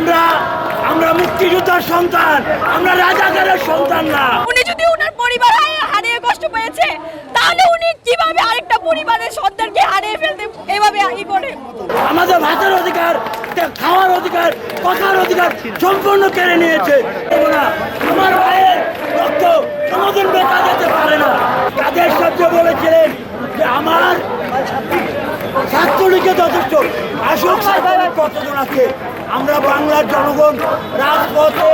আমরা আমরা মুক্তিযোদ্ধার সন্তান আমরা রাজাকারের সন্তান না। উনি যদি ওনার পরিবার হারিয়ে- কষ্ট পেয়েছে তাহলে উনি কীভাবে আরেকটা পরিবারের সন্তানকে হারিয়ে ফেলতে এভাবে ই করে? আমাদের ভাতের অধিকার খাওয়ার অধিকার কথার অধিকার সম্পূর্ণ কেড়ে নিয়েছে। আমার ভাইয়ের রক্ত কোনোদিন বেটা যেতে পারে না। কাদের সহ্য বলেছিলেন যে আমার ছাত্রলীগে যথেষ্ট। আসল সাহেবের কতজন আছে? আমরা বাংলার জনগণ, রাজপথে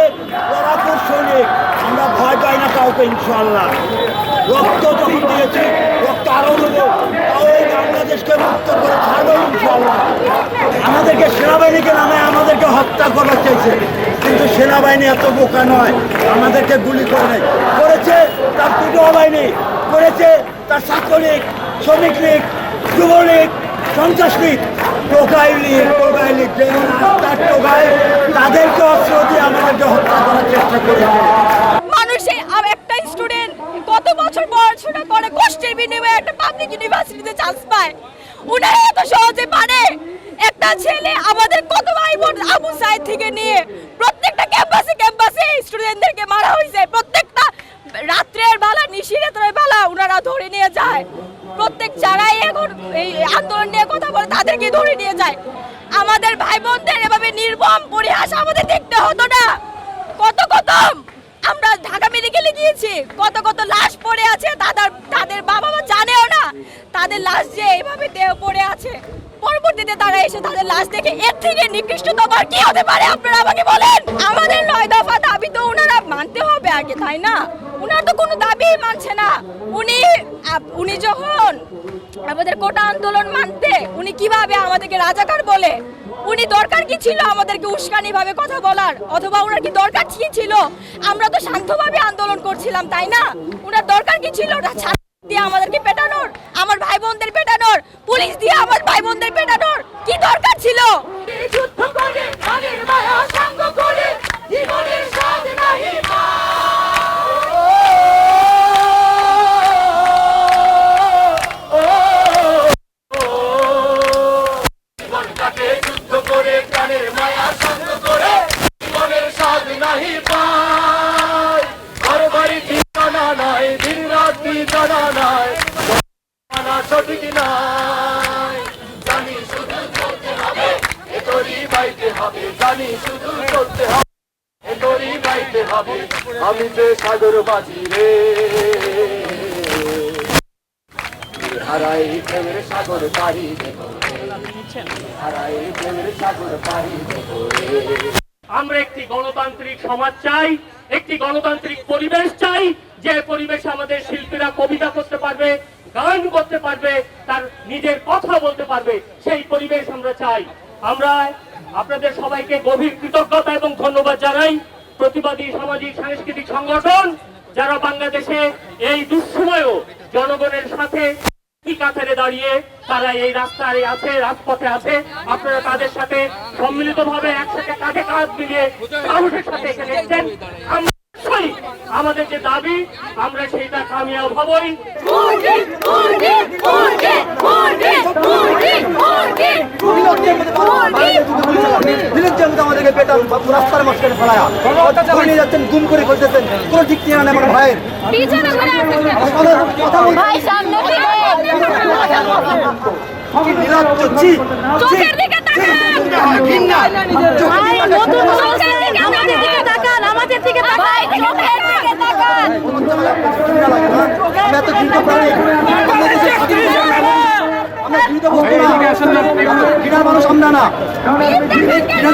লড়াকুর সৈনিক। আমরা ভয় পাই না কাউকে ইনশাল্লাহ রক্ত যখন দিয়েছি, রক্ত আরও দেবো। তাও এই বাংলাদেশকে মুক্ত করে ছাড়বো ইনশাল্লাহ আমাদেরকে সেনাবাহিনীকে নামে আমাদেরকে হত্যা করার চাইছে। কিন্তু সেনাবাহিনী এত বোকা নয়, আমাদেরকে গুলি করে নেয়। করেছে তার দুটো বাহিনী করেছে তার ছাত্রলীগ, শ্রমিক লীগ, যুবলীগ সন্ত্রাস লীগ টোকাই লীগ টোকাই আস্তার টোকাই তাদেরকে অস্ত্র দিয়ে আমাদেরকে হত্যা করার চেষ্টা করেছে কত বছর পড়াশোনা করে, কষ্টের বিনিময়ে একটা পাবলিক ইউনিভার্সিটিতে চান্স পায়। উনারা এত সহজে পারে? একটা ছেলে আমাদের কত ভাই বোন আবু থেকে নিয়ে প্রত্যেকটা ক্যাম্পাসে ক্যাম্পাসে স্টুডেন্টদেরকে মারা হয়েছে। প্রত্যেকটা রাত্রের বেলা নিশিরাতের বেলা ওনারা ধরে নিয়ে যায়। প্রত্যেক যারাই এখন এই আন্দোলন নিয়ে কথা বলে তাদেরকে ধরে নিয়ে যায়। আমাদের ভাই বোনদের এভাবে নির্মম পরিহাস আমাদের দেখতে হতো না। কত কত আমরা ঢাকা মেডিকেলে গিয়েছি, কত কত লাশ পড়ে আছে, তাদের তাদের বাবা মা জানেও না, তাদের লাশ যে এইভাবে দেহ পড়ে আছে। পরবর্তীতে তারা এসে তাদের লাশ দেখে এর থেকে নিকৃষ্টতম আর কি হতে পারে, আপনারা আমাকে বলেন? আমাদের নয় দফা দাবি তো ওনারা মানতে হবে আগে, তাই না? ওনার দাবি মানছে না। উনি উনি যখন আমাদের কোটা আন্দোলন মানতে, উনি কীভাবে আমাদেরকে রাজাকার বলে? উনি দরকার কি ছিল আমাদেরকে উস্কানি ভাবে কথা বলার? অথবা ওনার কি দরকার কি ছিল? আমরা তো শান্তভাবে আন্দোলন করছিলাম, তাই না? ওনার দরকার কি ছিল? ওটা দিয়ে আমাদেরকে পেটানোর, আমার ভাই বোনদের পেটানোর, পুলিশ দিয়ে আমার ভাই বোনদের পেটানোর। প্রাণের মায়া হবে জানি শুধু চলতে হবে এ তোরই হবে, আমি যে সাগর বাজি রে। হারাই পাড়ি দেব। দেব আমরা একটি গণতান্ত্রিক সমাজ চাই, একটি গণতান্ত্রিক পরিবেশ চাই, যে পরিবেশে আমাদের শিল্পীরা কবিতা করতে পারবে, গান করতে পারবে, তার নিজের কথা বলতে পারবে, সেই পরিবেশ আমরা চাই। আমরা আপনাদের সবাইকে গভীর কৃতজ্ঞতা এবং ধন্যবাদ জানাই। প্রতিবাদী সামাজিক সাংস্কৃতিক সংগঠন, যারা বাংলাদেশে এই দুঃসময়েও জনগণের সাথে দাঁড়িয়ে তারা এই রাস্তায় আছে, রাজপথে আছে। আপনারা তাদের সাথে সম্মিলিত ভাবে একসাথে সাথে আমাদের যে দাবি, আমরা সেইটা কামিয়াব হবই। আমাদেরকে পেটান রাস্তার যাচ্ছেন গুম করে ফেলতেছেন কোনো ঠিক নেই ভাইয়ের কথা বলতে চোখের দিকে তাকান আমাদের দিকে তাকান। ঘৃণার মানুষ আমরা না ঘৃণা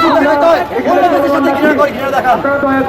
সাথে ঘৃণা করে ঘৃণা দেখান